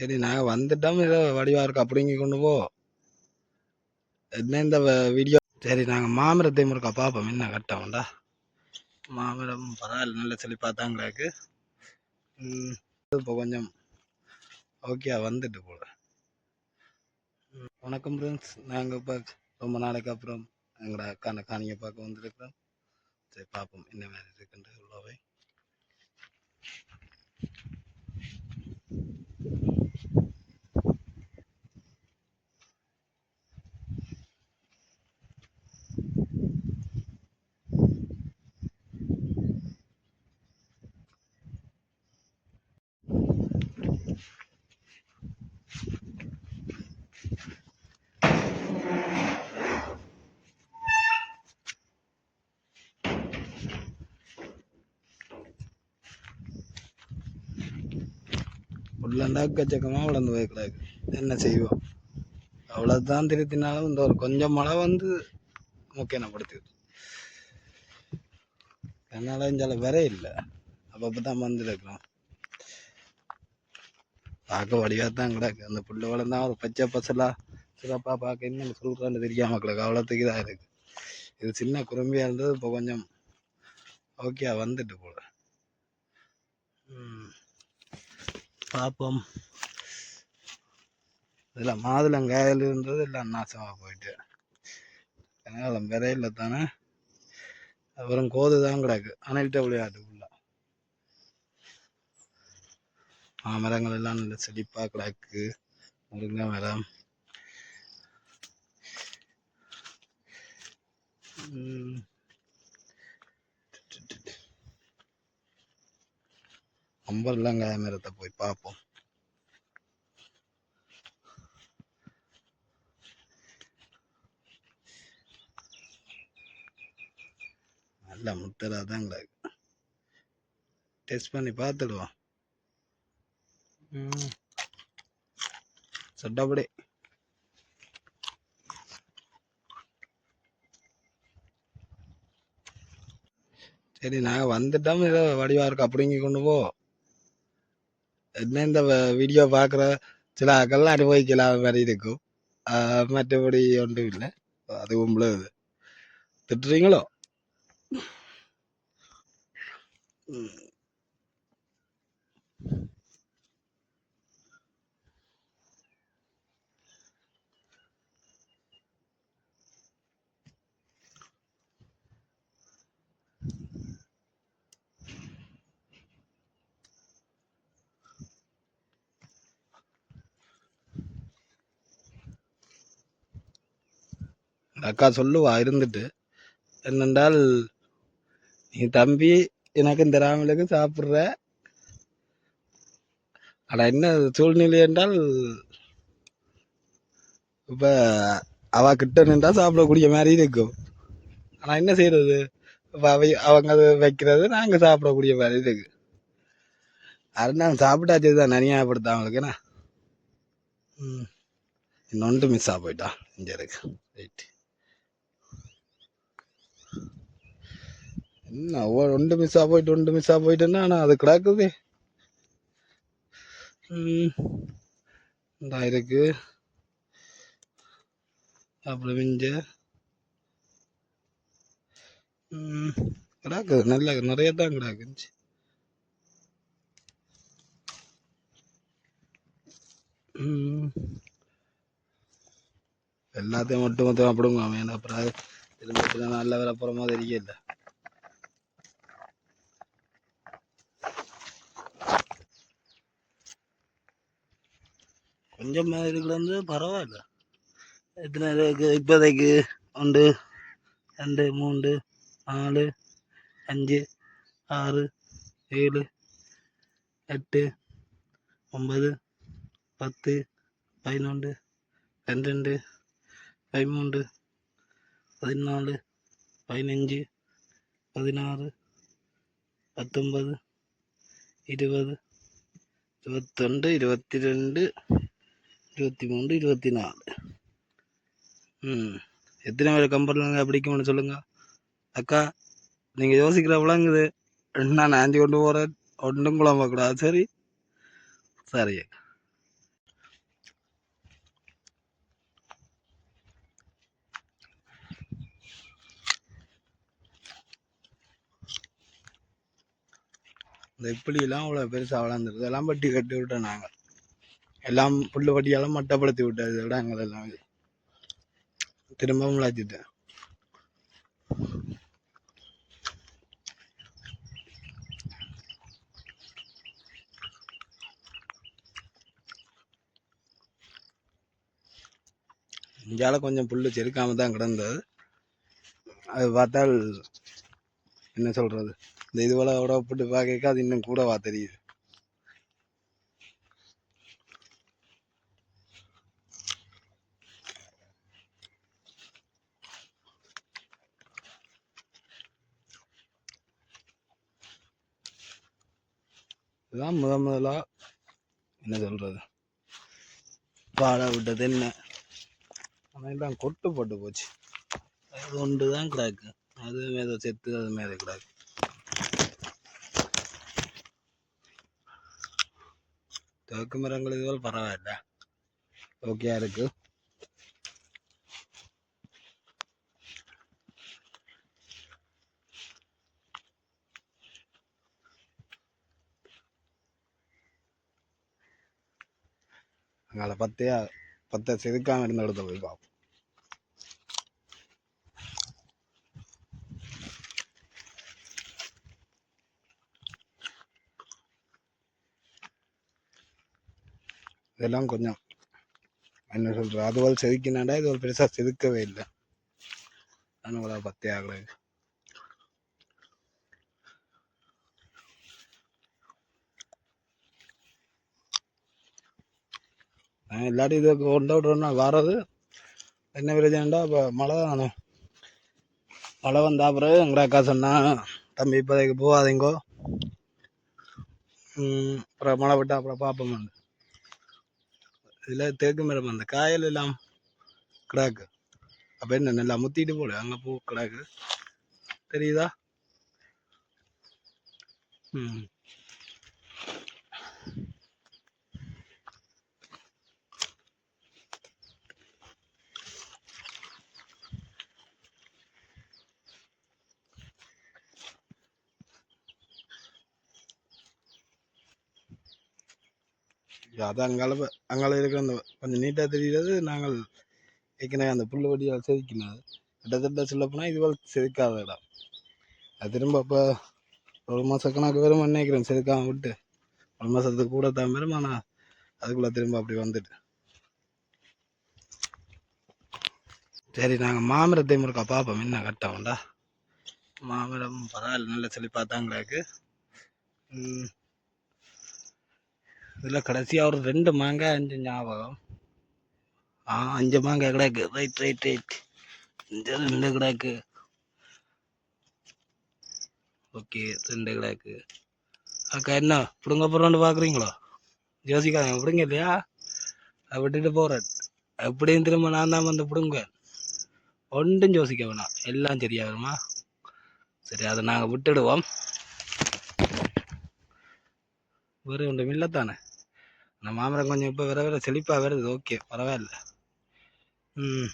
சரி நாங்கள் வந்துட்டோம். ஏதோ வடிவாக இருக்கு அப்படிங்க கொண்டு போ. என்ன இந்த வீடியோ சரி நாங்கள் மாமரத்தை முறுக்கா பார்ப்போம் என்ன கட்டோம்டா மாமரம் பரவாயில்ல நல்ல செழிப்பாக தான் கிடக்கு இப்போ கொஞ்சம் ஓகே வந்துட்டு போல. ம், வணக்கம் ஃப்ரெண்ட்ஸ் நாங்கள் இப்போ ரொம்ப நாளைக்கு அப்புறம் எங்களோட அக்கான காணியை பார்க்க வந்திருக்கிறோம். சரி பார்ப்போம் என்ன மாதிரி இருக்குன்றது உள்ளவை. உள்ளண்டா எக்கச்சக்கமாக வளர்ந்து போய் கிடக்கு என்ன செய்வோம்? அவ்வளோதான் திருத்தினாலும் இந்த ஒரு கொஞ்சம் மழை வந்து முக்கியப்படுத்துது என்னால் இஞ்சால வர இல்லை. அப்பப்போ தான் வந்துருக்கிறோம் பார்க்க வடிவாக தான் கிடக்கு. அந்த புல்லு வளர்ந்தா ஒரு பச்சை பசலாக சிறப்பாக பார்க்க இன்னும் சொல்கிறான்னு தெரியாம கிடக்கு. அவ்வளோத்துக்கு இதாக இருக்கு. இது சின்ன குறும்பியாக இருந்தது இப்போ கொஞ்சம் ஓகே வந்துட்டு போல. ம். பார்ப்போம் இதில் மாதுளங்காயில் இருந்தது எல்லாம் நாசமாக போயிட்டு. அதனால் விரையில் தானே அப்புறம் கோது தான் கிடக்கு. அணைக்கிட்ட விளையாட்டுக்குள்ள. மாமரங்கள் எல்லாம் நல்ல செழிப்பாக கிடக்கு. முருங்கை மரம். ம். அம்பர்லங்காய மரத்தை போய் பார்ப்போம். நல்ல முத்தலா தான் கிடக்கு டெஸ்ட் பண்ணி பார்த்துடுவோம். ம். சொட்டப்படி. சரி நாங்கள் வந்துட்டோம். ஏதோ வடிவா இருக்கு அப்படிங்கி கொண்டு போ. என்ன இந்த வீடியோ பார்க்குற சில ஆக்கள்லாம் அனுபவிக்கலாம் மாதிரி இருக்கும். மற்றபடி ஒன்றும் இல்லை. அது உங்களது. திட்டுறீங்களோ? Mm. அந்த அக்கா சொல்லுவா இருந்துட்டு. என்னென்றால் நீ தம்பி எனக்கு இந்த ராமலுக்கு சாப்பிட்ற. ஆனால் என்ன சூழ்நிலை என்றால் இப்போ அவ கிட்ட நின்றா சாப்பிடக்கூடிய மாதிரி இருக்கும். ஆனால் என்ன செய்யறது இப்போ அவை அவங்க அதை வைக்கிறது நாங்கள் சாப்பிடக்கூடிய மாதிரி இருக்கு. அது நாங்கள் சாப்பிட்டாச்சு தான் நனியாப்படுத்த அவங்களுக்கு என்ன? ம். இன்னொன்று மிஸ் ஆக போயிட்டா. இங்கே இருக்கு. ரைட் என்ன ஒ- ஒன்று மிஸ் ஆக போயிட்டு ஒன்று மிஸ் ஆக போயிட்டுன்னா ஆனால் அது கிடக்குது. ம். இருக்கு. அப்புறம் இங்க ம், கிடக்குது நல்ல நிறைய தான் கிடக்குச்சு எல்லாத்தையும் மட்டும் மொத்தம் அப்படிங்க அவன். அப்புறம் அது திரும்ப நல்ல வேலை போகிற மாதிரி தெரியல கொஞ்சம் இருக்கிறது பரவாயில்ல. எத்தனை இருக்கு? இப்போதைக்கு ஒன்று ரெண்டு மூன்று நாலு அஞ்சு ஆறு ஏழு எட்டு ஒம்பது பத்து பதினொன்று பன்னெண்டு பதிமூன்று பதினாலு பதினஞ்சு பதினாறு பத்தொன்பது இருபது இருபத்தொன்று இருபத்தி ரெண்டு. இருபத்தி மூணு இருபத்தி நாலு. ம். எத்தனை பேர் நாங்கள் பிடிக்கும்னு சொல்லுங்கள் அக்கா நீங்கள் யோசிக்கிறப்பலாங்குது நான் ஆஞ்சி கொண்டு போகிறேன் ஒன்றும் குழம்பக்கூடாது சரி. சரி. அக்கா இந்த இப்படிலாம் அவ்வளோ பெருசாக வளர்ந்துருது. அதெல்லாம் பட்டி கட்டி விட்டோம் நாங்கள் எல்லாம் புல்லு வட்டியெல்லாம் மட்டப்படுத்தி விட்டது இடங்கள் எல்லாம் திரும்பவும் விளாச்சிட்டேன் இங்கால கொஞ்சம் புல்லு செருக்காம தான் கிடந்தது. அது பார்த்தால் என்ன சொல்கிறது இந்த இதுவளை போட்டு பார்க்க அது இன்னும் கூடவா தெரியுது. இதுதான் முத முதலாக என்ன சொல்கிறது பாட விட்டது என்ன? ஆனால் எல்லாம் கொட்டு போட்டு போச்சு. அது ஒன்று தான் கிடக்கு. அது மேத செத்து அது மேத கிடக்கு. தேக்கு மரங்கள் இதுவரை பரவாயில்ல. ஓகேயா இருக்குது அங்கே பத்தையா பத்தை செதுக்காமல் இருந்த இடத்த போய் பார்ப்போம் இதெல்லாம் கொஞ்சம் என்ன சொல்ற அதுவரை செதுக்கினாண்டா இது ஒரு பெருசாக செதுக்கவே இல்லை. அதனால பத்தே ஆகலை. இல்லாட்டி இதை கொண்டு விட்றோன்னா வர்றது என்ன பிரச்சனைடா இப்போ மழை தானே மழை வந்தா பிறகு எங்கடா அக்கா சொன்னான் தம்பி இப்போதைக்கு போகாதீங்கோ அப்புறம் மழை விட்டா அப்புறம் பார்ப்போம் இதில் தேக்கு மரம் அந்த காயல் எல்லாம் கிடாக்கு அப்போ என்ன நல்லா முத்திட்டு போடு அங்கே பூ கிடாக்கு தெரியுதா ம் அது அங்கால ப- அங்கால இருக்கிற அந்த கொஞ்சம் நீட்டாக தெரிகிறது நாங்கள் ஏற்கனவே அந்த புல் வடியால் செதுக்கினது. கிட்டத்தட்ட சொல்ல போனால் இதுவரை செதுக்காத இடம் அது திரும்ப அப்போ ஒரு மாத கணக்கு வரும் நினைக்கிறேன் செதுக்காம விட்டு. ஒரு மாதத்துக்கு கூட தான் வரும் ஆனால் அதுக்குள்ளே திரும்ப அப்படி வந்துட்டு. சரி நாங்கள் மாமரத்தை முறுக்கா பார்ப்போம் என்ன கட்டோம்டா மாமரம் பரவாயில்ல நல்ல செழிப்பாக தான் கிடக்கு இதில் கடைசியாக ஒரு ரெண்டு மாங்காய் அஞ்சு ஞாபகம். ஆ அஞ்சு மாங்காய் கிடக்கு. ரைட் ரைட் ரைட் இந்த ரெண்டு கிடக்கு. ஓகே ரெண்டு கிடக்கு. அக்கா என்ன? பிடுங்க போகிறோன்னு பார்க்குறீங்களோ யோசிக்காதீங்க பிடுங்க இல்லையா அதை விட்டுட்டு போகிறேன் எப்படியும் திரும்ப நான் தான் வந்து பிடுங்குவேன். ஒன்றும் யோசிக்க வேணாம். எல்லாம் சரியா வருமா? சரி அதை நாங்கள் விட்டுடுவோம். வேறு ஒன்றும் இல்லை தானே நம்ம மாமரம் கொஞ்சம் இப்போ வர வர செழிப்பாக வருது. ஓகே பரவாயில்ல. ம்.